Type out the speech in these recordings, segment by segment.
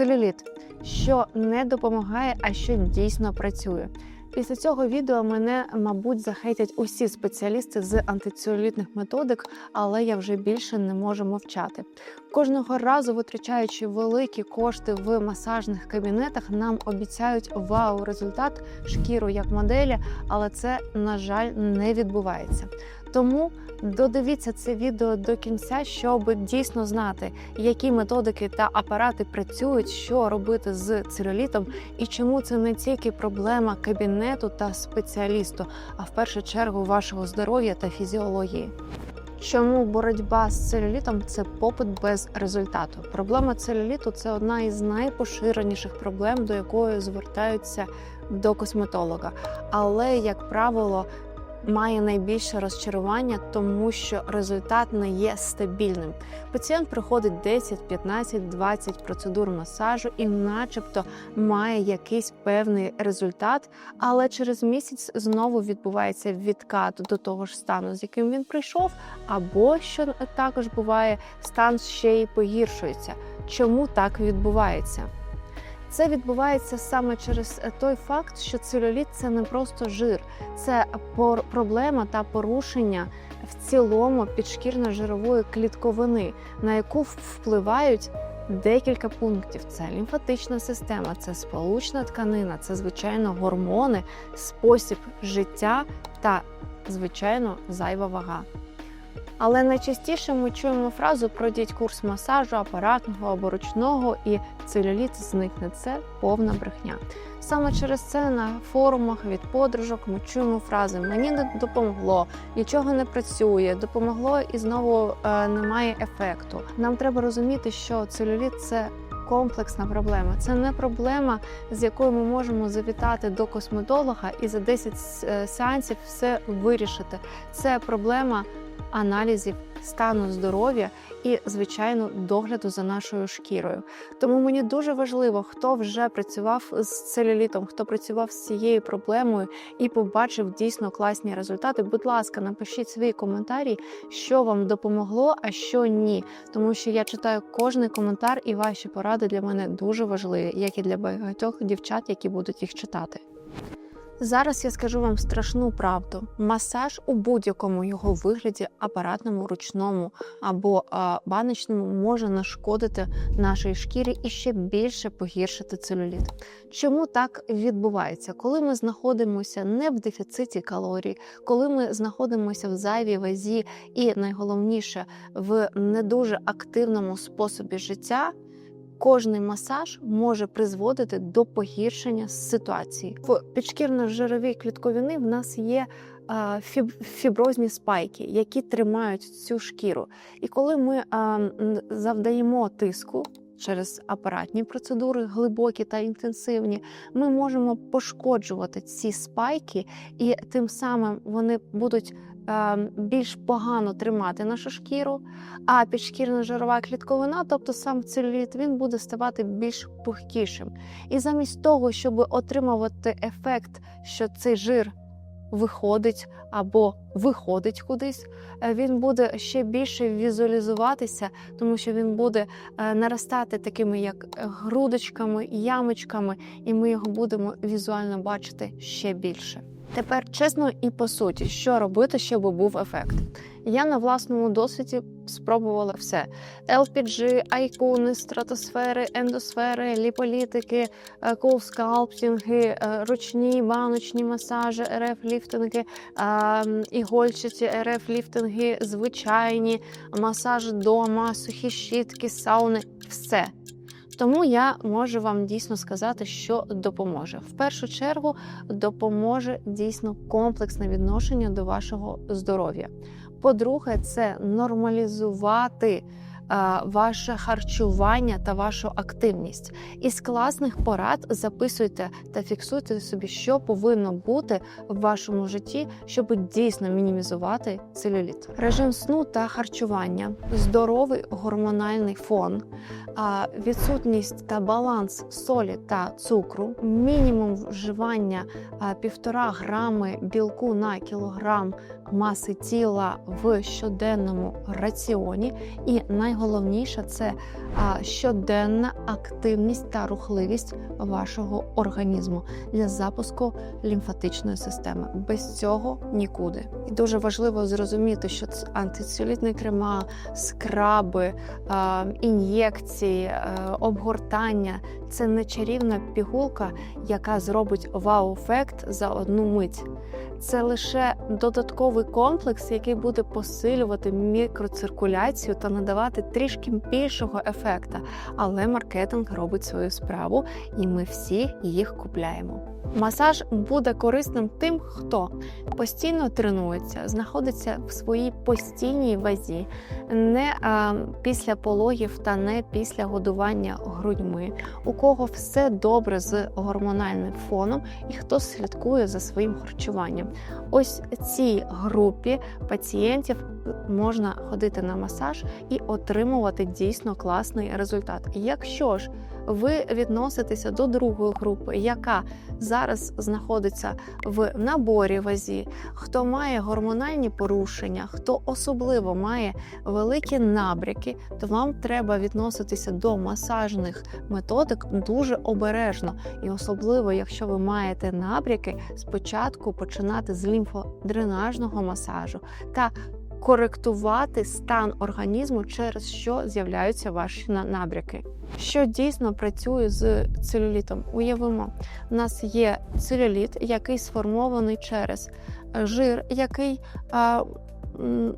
Целюліт, що не допомагає, а що дійсно працює. Після цього відео мене, мабуть, захейтять усі спеціалісти з антицелюлітних методик, але я вже більше не можу мовчати. Кожного разу, витрачаючи великі кошти в масажних кабінетах, нам обіцяють вау результат шкіру як моделі, але це, на жаль, не відбувається. Тому додивіться це відео до кінця, щоб дійсно знати, які методики та апарати працюють, що робити з целюлітом і чому це не тільки проблема кабінету та спеціалісту, а в першу чергу вашого здоров'я та фізіології. Чому боротьба з целюлітом це попит без результату? Проблема целюліту це одна із найпоширеніших проблем, до якої звертаються до косметолога. Але, як правило, має найбільше розчарування, тому що результат не є стабільним. Пацієнт проходить 10, 15, 20 процедур масажу і, начебто, має якийсь певний результат, але через місяць знову відбувається відкат до того ж стану, з яким він прийшов, або що також буває, стан ще й погіршується. Чому так відбувається? Це відбувається саме через той факт, що целюліт – це не просто жир, це проблема та порушення в цілому підшкірно-жирової клітковини, на яку впливають декілька пунктів: це лімфатична система, це сполучна тканина, це звичайно гормони, спосіб життя та, звичайно, зайва вага. Але найчастіше ми чуємо фразу пройдіть курс масажу апаратного або ручного, і целюліт зникне. Це повна брехня. Саме через це на форумах від подружок ми чуємо фрази Мені не допомогло, нічого не працює, допомогло і знову е, немає ефекту. Нам треба розуміти, що целюліт це. Комплексна проблема. Це не проблема, з якою ми можемо завітати до косметолога і за 10 с- сеансів все вирішити. Це проблема аналізів стану здоров'я і, звичайно, догляду за нашою шкірою. Тому мені дуже важливо, хто вже працював з целюлітом, хто працював з цією проблемою і побачив дійсно класні результати. Будь ласка, напишіть свої коментарі, що вам допомогло, а що ні. Тому що я читаю кожний коментар, і ваші поради для мене дуже важливі, як і для багатьох дівчат, які будуть їх читати. Зараз я скажу вам страшну правду. Масаж у будь-якому його вигляді, апаратному, ручному або а, баночному, може нашкодити нашій шкірі і ще більше погіршити целюліт. Чому так відбувається? Коли ми знаходимося не в дефіциті калорій, коли ми знаходимося в зайвій вазі, і найголовніше в не дуже активному способі життя. Кожний масаж може призводити до погіршення ситуації. В підшкірно-жировій клітковини в нас є фіброзні спайки, які тримають цю шкіру. І коли ми завдаємо тиску через апаратні процедури, глибокі та інтенсивні, ми можемо пошкоджувати ці спайки, і тим самим вони будуть більш погано тримати нашу шкіру. А підшкірна жирова клітковина, тобто сам целюліт, він буде ставати більш пухкішим. І замість того, щоб отримувати ефект, що цей жир виходить або виходить кудись, е, він буде ще більше візуалізуватися, тому що він буде е, наростати такими як грудочками, ямочками, і ми його будемо візуально бачити ще більше. Тепер чесно і по суті, що робити, щоб був ефект. Я на власному досвіді спробувала все: LPG, айкуни, стратосфери, ендосфери, ліполітики, е, е, ручні баночні масажі, РФ-ліфтинги, е, ігольчаті РФ-ліфтинги, звичайні, масаж дома, сухі щітки, сауни все. Тому я можу вам дійсно сказати, що допоможе. В першу чергу допоможе дійсно комплексне відношення до вашого здоров'я. По-друге, це нормалізувати ваше харчування та вашу активність. Із класних порад записуйте та фіксуйте собі, що повинно бути в вашому житті, щоб дійсно мінімізувати целюліт. Режим сну та харчування, здоровий гормональний фон, відсутність та баланс солі та цукру, мінімум вживання а, півтора грами білку на кілограм маси тіла в щоденному раціоні, і найголовніше найголовніше це щоденна активність та рухливість вашого організму для запуску лімфатичної системи. Без цього нікуди. І дуже важливо зрозуміти, що це антицелюлітні крема, скраби, ін'єкції, е, обгортання це не чарівна пігулка, яка зробить вау-ефект за одну мить. Це лише додатковий комплекс, який буде посилювати мікроциркуляцію та надавати трішки більшого ефекта. Але маркетинг робить свою справу, і ми всі їх купляємо. Масаж буде корисним тим, хто постійно тренується, знаходиться в своїй постійній вазі, не а, після пологів та не після годування грудьми, у кого все добре з гормональним фоном і хто слідкує за своїм харчуванням. Ось цій групі пацієнтів можна ходити на масаж і отримувати дійсно класний результат. Якщо ж ви відноситеся до другої групи, яка зараз знаходиться в наборі вазі, хто має гормональні порушення, хто особливо має великі набряки, то вам треба відноситися до масажних методик дуже обережно, і особливо, якщо ви маєте набряки, спочатку починати з лімфодренажного масажу та коректувати стан організму, через що з'являються ваші набряки. Що дійсно працює з целюлітом? Уявимо, у нас є целюліт, який сформований через жир, який а,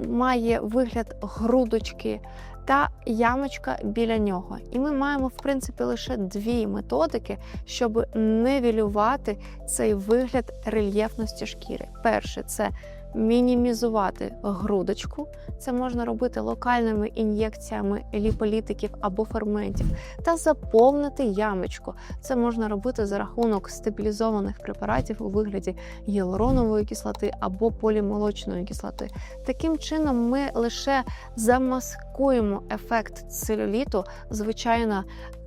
має вигляд грудочки. Та ямочка біля нього, і ми маємо в принципі лише дві методики, щоб нивелювати цей вигляд рельєфності шкіри. Перше це мінімізувати грудочку. Це можна робити локальними ін'єкціями ліполітиків або ферментів, та заповнити ямочку. Це можна робити за рахунок стабілізованих препаратів у вигляді гіалуронової кислоти або полімолочної кислоти. Таким чином, ми лише замаскуємо ефект целюліту. Звичайно,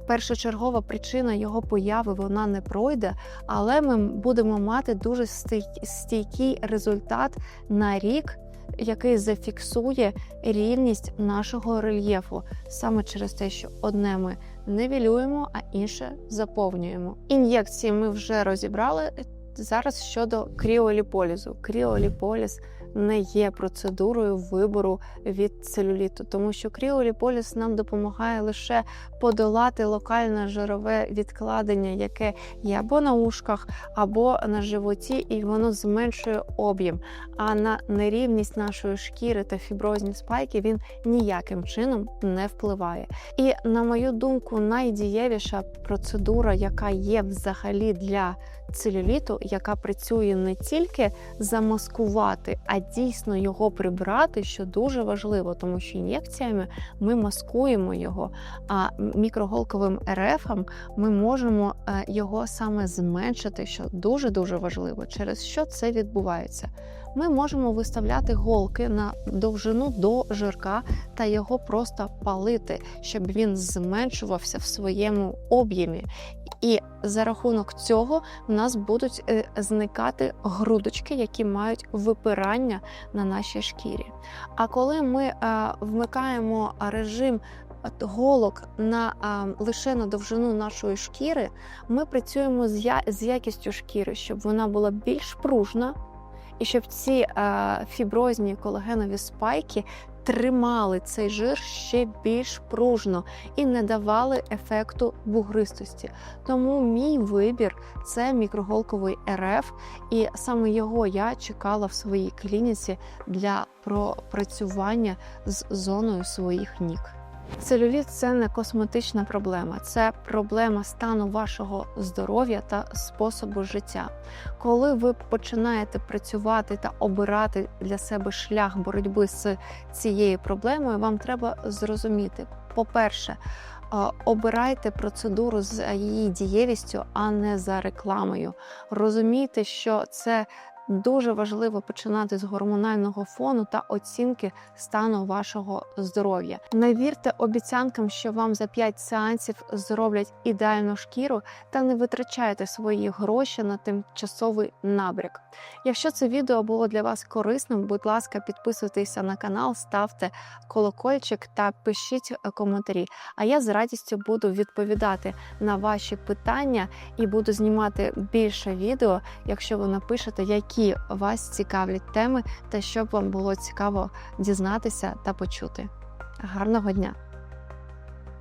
першочергова причина його появи вона не пройде, але ми будемо мати дуже стій- стійкий результат на рік. Який зафіксує рівність нашого рельєфу саме через те, що одне ми нивелюємо, а інше заповнюємо. Ін'єкції ми вже розібрали. Зараз щодо кріоліполізу. Кріоліполіз не є процедурою вибору від целюліту, тому що кріоліполіз нам допомагає лише подолати локальне жирове відкладення, яке є або на ушках, або на животі, і воно зменшує об'єм. А на нерівність нашої шкіри та фіброзні спайки він ніяким чином не впливає. І на мою думку, найдієвіша процедура, яка є взагалі для целюліту, яка працює не тільки замаскувати, а дійсно його прибрати, що дуже важливо, тому що ін'єкціями ми маскуємо його. А мікроголковим РФом ми можемо е, його саме зменшити, що дуже дуже важливо. Через що це відбувається? Ми можемо виставляти голки на довжину до жирка та його просто палити, щоб він зменшувався в своєму об'ємі. І за рахунок цього в нас будуть е, зникати грудочки, які мають випирання на нашій шкірі. А коли ми е, вмикаємо режим голок на а, лише на довжину нашої шкіри, ми працюємо з, я, з якістю шкіри, щоб вона була більш пружна, і щоб ці а, фіброзні колагенові спайки тримали цей жир ще більш пружно і не давали ефекту бугристості. Тому мій вибір це мікроголковий РФ, і саме його я чекала в своїй клініці для пропрацювання з зоною своїх ніг. Целюліт це не косметична проблема, це проблема стану вашого здоров'я та способу життя. Коли ви починаєте працювати та обирати для себе шлях боротьби з цією проблемою, вам треба зрозуміти, по-перше, обирайте процедуру з її дієвістю, а не за рекламою. Розумійте, що це Дуже важливо починати з гормонального фону та оцінки стану вашого здоров'я. Не вірте обіцянкам, що вам за 5 сеансів зроблять ідеальну шкіру, та не витрачайте свої гроші на тимчасовий набряк. Якщо це відео було для вас корисним, будь ласка, підписуйтеся на канал, ставте колокольчик та пишіть коментарі. А я з радістю буду відповідати на ваші питання і буду знімати більше відео, якщо ви напишете, які вас цікавлять теми та щоб вам було цікаво дізнатися та почути. Гарного дня!